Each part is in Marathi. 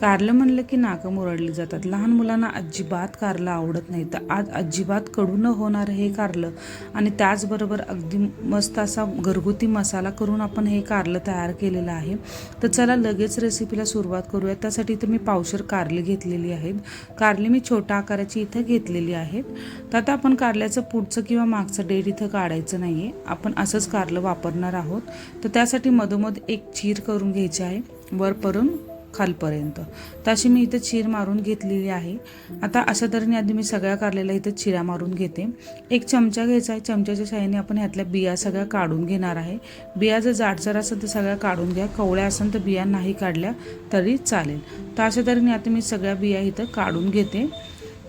कारलं म्हणलं की नाकं मुरडली जातात. लहान मुलांना अजिबात कारलं आवडत नाही. तर आज अजिबात कडू न होणार हे कारलं. आणि त्याचबरोबर अगदी मस्त असा घरगुती मसाला करून आपण हे कारलं तयार केलेलं आहे. तर चला लगेच रेसिपीला सुरुवात करूया त्यासाठी इथं मी पावशर कारली घेतलेली आहेत. कारली मी छोट्या आकाराची इथं घेतलेली आहेत. तर आता आपण कारल्याचं पुढचं किंवा मागचं डेट इथं काढायचं नाही आहे आपण असंच कारलं वापरणार आहोत. तर त्यासाठी मधोमध एक चीर करून घ्यायची आहे. वरपर्यंत खालपर्यंत. तर अशी मी इथं चीर मारून घेतलेली आहे. आता अशा तऱ्हेने आधी मी सगळ्या कारलेल्या इथं चिरा मारून घेते. एक चमचा घ्यायचा आहे. चमच्याच्या साहाय्याने आपण ह्यातल्या बिया सगळ्या काढून घेणार आहे. बिया जर जाडसर असेल तर सगळ्या काढून घ्या. कवळ्या असेल तर बिया नाही काढल्या तरी चालेल. तर अशा तऱ्हेने आता मी सगळ्या बिया इथं काढून घेते.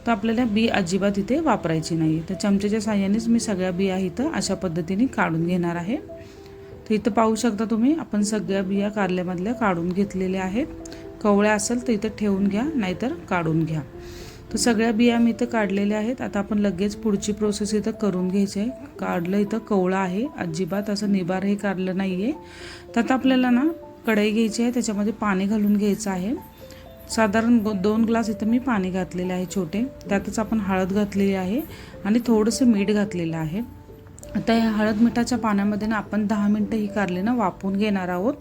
तर आपल्याला बी अजिबात इथे वापरायची नाही तर चमच्याच्या साहाय्यानेच मी सगळ्या बिया इथं अशा पद्धतीने काढून घेणार आहे. तर इथं पाहू शकता तुम्ही आपण सगळ्या बिया कारल्यामधल्या काढून घेतलेल्या आहेत. कवळ्या असेल तर इथं ठेवून घ्या नाहीतर काढून घ्या. तर सगळ्या बिया मी इथं काढलेल्या आहेत. आता आपण लगेच पुढची प्रोसेस इथं करून घ्यायची आहे. काढलं इथं कवळं आहे. अजिबात असं निबार हे काढलं नाही आहे तर आता आपल्याला ना कढई घ्यायची आहे. त्याच्यामध्ये पाणी घालून घ्यायचं आहे. साधारण दोन ग्लास इथं मी पाणी घातलेले आहे छोटे. त्यातच आपण हळद घातलेली आहे आणि थोडंसं मीठ घातलेलं आहे. आता ह्या हळद मिठाच्या पाण्यामध्ये ना आपण दहा मिनटं ही कारली ना वाफवून घेणार आहोत.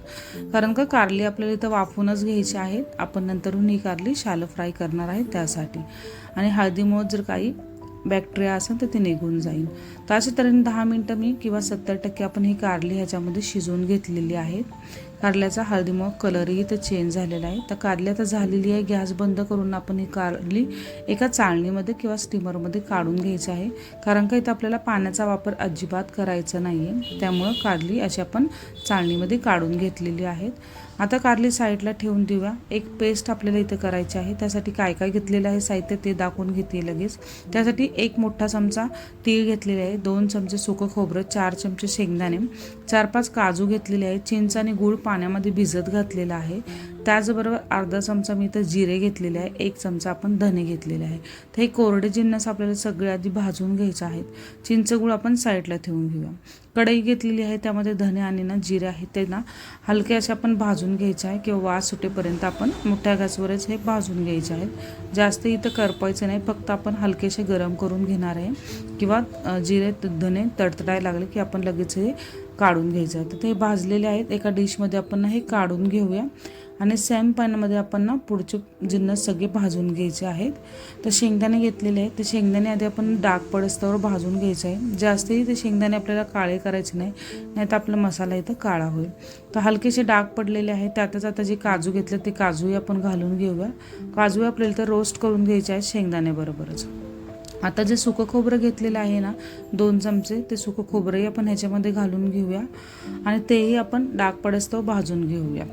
कारण का कारली आपल्याला इथं वाफवूनच घ्यायची आहेत. आपण नंतरून ही कारली शालो फ्राय करणार आहे त्यासाठी. आणि हळदीमुळे जर काही बॅक्टेरिया असेल तर ते निघून जाईल. तर अशा तऱ्हेने दहा मिनटं मी किंवा सत्तर टक्के आपण ही कारली ह्याच्यामध्ये शिजवून घेतलेली आहेत. कारल्याचा हळदीमुळं कलरही तर चेंज झालेला आहे. तर कारल्या तर झालेली आहे गॅस बंद करून आपण ही कारली एका चाळणीमध्ये किंवा स्टीमरमध्ये काढून घ्यायचं आहे. कारण का इथं आपल्याला पाण्याचा वापर अजिबात करायचा नाही आहे त्यामुळं कारली अशी आपण चाळणीमध्ये काढून घेतलेली आहेत. आता कारली साईडला ठेवून देऊया. एक पेस्ट आपल्याला इथं करायची आहे. त्यासाठी काय काय घेतलेलं आहे साहित्य ते दाखवून घेते लगेच. त्यासाठी एक मोठा चमचा तीळ घेतलेले आहे. दोन चमचे सुकं खोबरं चार चमचे शेंगदाणे चार पाच काजू घेतलेले आहे चिंच आणि गूळ पाण्यामध्ये भिजत घातलेला आहे. त्याचबरोबर अर्धा चमचा मी इथं जिरे घेतलेले आहे. एक चमचा आपण धने घेतलेले आहे. तर हे कोरडे जिन्नस आपल्याला सगळे आधी भाजून घ्यायचे आहेत. चिंचगूळ आपण साईडला ठेवून घेऊया. कढई घेतलेली आहे. त्यामध्ये धने आणि ना जिरे आहेत ते ना हलके असे आपण भाजून घ्यायचे आहे किंवा वास सुटेपर्यंत आपण मोठ्या गॅसवरच हे भाजून घ्यायचे आहेत. जास्त इथं करपायचं नाही. फक्त आपण हलकेसे गरम करून घेणार आहे. किंवा जिरे धने तडतडायला लागले की आपण लगेच हे काढून घ्यायचं. आहे तर ते भाजलेले आहेत. एका डिशमध्ये आपण हे काढून घेऊया. आणि सेम पॅनमध्ये आपण ना पुढचे जिन्नस सगळे भाजून घ्यायचे आहेत. तर शेंगदाणे घेतलेले आहेत. ते शेंगदाणे आधी आपण डाग पडस्तावर भाजून घ्यायचं आहे. जास्तही ते शेंगदाणे आपल्याला काळे करायचे नाही. नाही तर आपला मसाला इथं काळा होईल. तर हलकेसे डाग पडलेले आहेत. त्यातच आता जे काजू घेतले ते काजूही आपण घालून घेऊया. काजू आपल्याला तर रोस्ट करून घ्यायचे आहेत शेंगदाण्याबरोबरच आता जे सुकं खोबरं घेतलेलं आहे ना दोन चमचे ते सुकं खोबरंही आपण ह्याच्यामध्ये घालून घेऊया. आणि तेही आपण डाग पडस्तव भाजून घेऊया.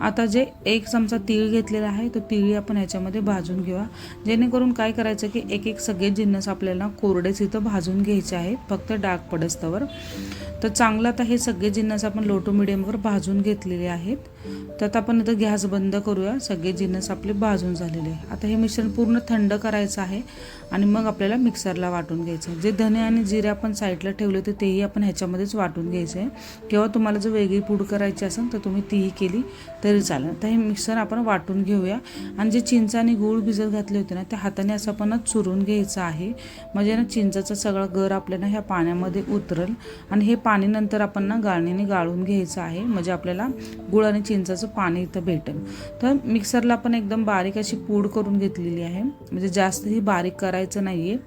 आता जे एक चमचा तीळ घेतलेला आहे तो तिळी आपण ह्याच्यामध्ये भाजून घेऊया. जेणेकरून काय करायचं की एक एक सगळे जिन्नस आपल्याला कोरडेच इथं भाजून घ्यायचे आहेत फक्त डाग पडस्तवर. तर चांगलं आता हे सगळे जिन्नस आपण लोटो मिडियमवर भाजून घेतलेले आहेत. तर आता आपण इथं गॅस बंद करूया सगळे जिन्नस आपले भाजून झालेले. आहे आता हे मिश्रण पूर्ण थंड करायचं आहे आणि मग आपल्याला मिक्सरला वाटून घ्यायचं. आहे जे धने आणि जिरे आपण साईडला ठेवले होते तेही आपण ह्याच्यामध्येच वाटून घ्यायचं. आहे किंवा तुम्हाला जर वेगळी पूड करायची असेल तर तुम्ही तीही केली. तर तरी चालेल. तर हे मिक्सर आपण वाटून घेऊया. आणि जे चिंच आणि गूळ भिजत घातले होते ना ते हाताने असं आपण चुरून घ्यायचं आहे. म्हणजे ना चिंचाचा सगळा गर आपल्याला ह्या पाण्यामध्ये उतरल. आणि हे पाणी नंतर आपण ना गाळणीने गाळून घ्यायचं आहे. म्हणजे आपल्याला गुळ आणि चिंचाचं पाणी इथं भेटेल. तर मिक्सरला आपण एकदम बारीक अशी पूड करून घेतलेली आहे. म्हणजे जास्तही बारीक करायचं नाही आहे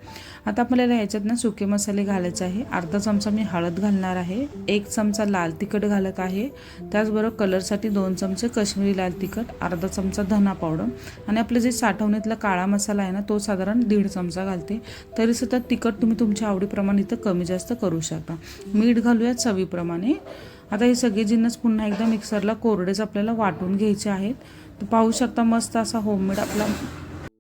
आता आपल्याला ह्याच्यात ना सुके मसाले घालायचे आहे. अर्धा चमचा मी हळद घालणार आहे. एक चमचा लाल तिखट घालत आहे. त्याचबरोबर कलरसाठी दोन चमचे कश्मीरी लाल तिखट अर्धा चमचा धना पावडर आणि आपलं जे साठवणीतला काळा मसाला आहे ना तो साधारण दीड चमचा घालते. तरी सुद्धा तिखट तुम्ही तुमच्या आवडीप्रमाणे इथं कमी जास्त करू शकता. मीठ घालूया चवीप्रमाणे. आता हे सगळे जिन्नस पुन्हा एकदा मिक्सरला कोरडेच आपल्याला वाटून घ्यायचे आहेत. तर पाहू शकता मस्त असा होममेड आपला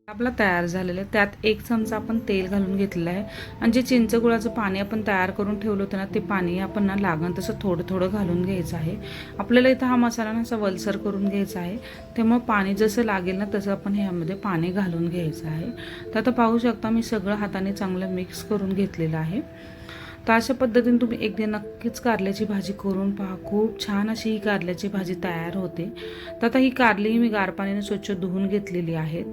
आपला तयार झालेला आहे. त्यात एक चमचा आपण तेल घालून घेतलेलं आहे. आणि जे चिंच गुळाचं पाणी आपण तयार करून ठेवलं होतं ना ते पाणी आपण ना लागण तसं थोडं थोडं घालून घ्यायचं आहे. आपल्याला इथं हा मसाला ना असा वलसर करून घ्यायचा आहे. त्यामुळं पाणी जसं लागेल ना तसं आपण ह्यामध्ये पाणी घालून घ्यायचं आहे. तर आता पाहू शकता मी सगळं हाताने चांगलं मिक्स करून घेतलेलं आहे. तर अशा पद्धतीने तुम्ही एकदा नक्कीच कारल्याची भाजी करून पहा. खूप छान अशी ही कारल्याची भाजी तयार होते. तर आता ही कारली मी गार पाण्याने स्वच्छ धुवून घेतलेली आहेत.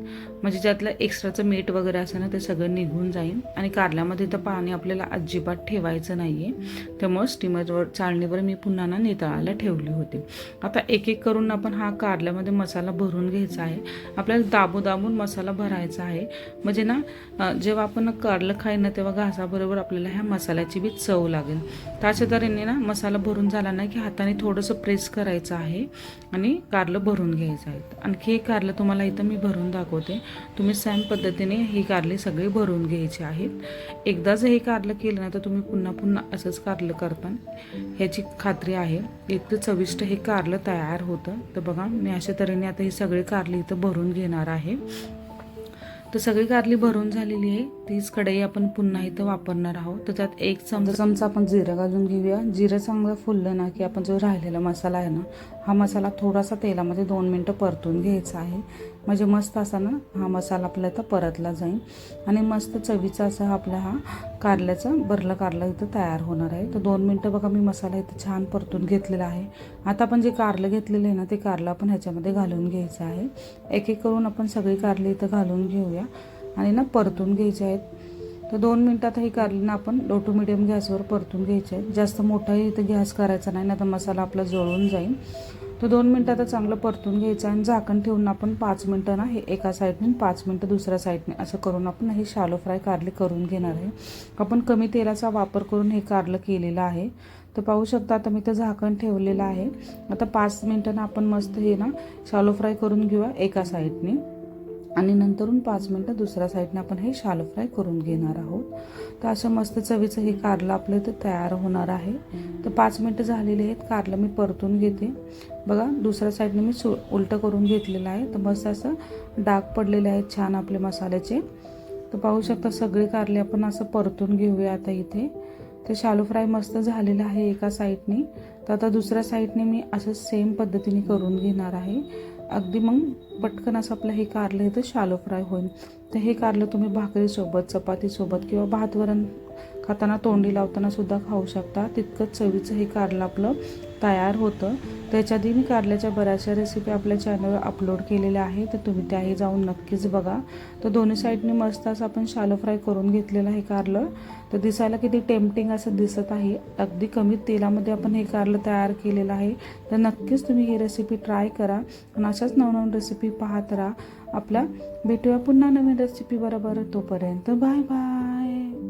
म्हणजे ज्यातलं एक्स्ट्राचं मीठ वगैरे असं ना ते सगळं निघून जाईल. आणि कारल्यामध्ये तर पाणी आपल्याला अजिबात ठेवायचं नाही आहे त्यामुळं स्टीमरवर चाळणीवर मी पुन्हा ना नितळायला ठेवली होती. आता एक एक करून आपण हा कारल्यामध्ये मसाला भरून घ्यायचा आहे. आपल्याला दाबू दाबून मसाला भरायचा आहे. म्हणजे ना जेव्हा आपण कारलं खाईन ना तेव्हा घासाबरोबर आपल्याला ह्या मसाल्याची बी चव लागेल. तर अशा तऱ्हेने ना मसाला भरून झाला ना की हाताने थोडंसं प्रेस करायचं आहे आणि कारलं भरून घ्यायचं आहे. आणखी एक कारलं तुम्हाला इथं मी भरून दाखवते. तुम्ही सेम पद्धतीने ही कारली सगळी भरून घ्यायची आहेत. एकदा जर हे कारलं केलं ना तर तुम्ही पुन्हा पुन्हा असंच कारलं करता ह्याची खात्री आहे. इतकं चविष्ट हे कारलं तयार होतं. तर बघा मी अशा तऱ्हेने आता ही सगळी कारली इथं भरून घेणार आहे. तर सगळी कारली भरून झालेली आहे. तीच कढई आपण पुन्हा इथं वापरणार आहोत. तर त्यात एक चमचा चमचा आपण जिरं घालून घेऊया. जिरं चांगलं फुललं ना की आपण जो राहिलेला मसाला आहे ना हा मसाला थोडासा तेलामध्ये दोन मिनटं परतून घ्यायचा आहे. म्हणजे मस्त असा ना हा मसाला आपला इथं परतला जाईल. आणि मस्त चवीचा असा आपला हा कारल्याचा भरलं कारला इथं तयार होणार आहे. तर दोन मिनटं बघा मी मसाला इथं छान परतून घेतलेला आहे. आता आपण जे कारलं घेतलेलं आहे ना ते कारलं आपण ह्याच्यामध्ये घालून घ्यायचं आहे. एक एक करून आपण सगळी कारली इथं घालून घेऊया. आणि ना परतून घ्यायचे आहेत. तर दोन मिनटात ही कारली ना आपण लो टू मिडियम गॅसवर परतून घ्यायचे आहेत. जास्त मोठाही इथं गॅस करायचा नाही ना तर मसाला आपला जळून जाईल. तर दोन मिनटं आता चांगलं परतून घ्यायचं आणि झाकण ठेवून आपण पाच मिनटं ना हे एका साईडने पाच मिनटं दुसऱ्या साईडने असं करून आपण हे शालो फ्राय कारले करून घेणार आहे. आपण कमी तेलाचा वापर करून हे कारलं केलेलं आहे. तर पाहू शकता आता मी तर झाकण ठेवलेलं आहे. आता पाच मिनटानं आपण मस्त हे ना शालो फ्राय करून घेऊया एका साईडने. आणि नंतरून पाच मिनटं दुसऱ्या साईडने आपण हे शालो फ्राय करून घेणार आहोत. तर असं मस्त चवीचं हे कारलं आपलं इथं तयार होणार आहे. तर पाच मिनटं झालेले आहेत. कारलं मी परतून घेते. बघा दुसऱ्या साईडने मी सु उलटं करून घेतलेलं आहे. तर मस्त असं डाग पडलेले आहेत छान आपले मसाल्याचे. तर पाहू शकता सगळे कारले आपण असं परतून घेऊया आता इथे. तर शालो फ्राय मस्त झालेलं आहे एका साईडने. तर आता दुसऱ्या साईडने मी असं सेम पद्धतीने करून घेणार आहे. अगदी मग पटकन असं आपलं हे कारलं इथं शालो फ्राय होईल. तर हे कारलं तुम्ही भाकरीसोबत चपातीसोबत किंवा भात वरण खाताना तोंडी लावताना सुद्धा खाऊ शकता. तितकंच चवीचं हे कारलं आपलं तयार होतं. त्याच्या आधी मी कारल्याच्या बऱ्याचशा रेसिपी आपल्या चॅनलवर अपलोड केलेल्या आहे तर तुम्ही त्याही जाऊन नक्कीच बघा. तर दोन्ही साईडने मस्त असं आपण शालो फ्राय करून घेतलेलं आहे कारलं. तर दिसायला किती टेम्पटिंग असं दिसत आहे. अगदी कमी तेलामध्ये आपण हे कारलं तयार केलेलं आहे. तर नक्कीच तुम्ही ही रेसिपी ट्राय करा. आणि अशाच नवनवीन रेसिपी पाहत राहा. आपल्या भेटूया पुन्हा नवीन रेसिपी बरोबर. तोपर्यंत बाय बाय.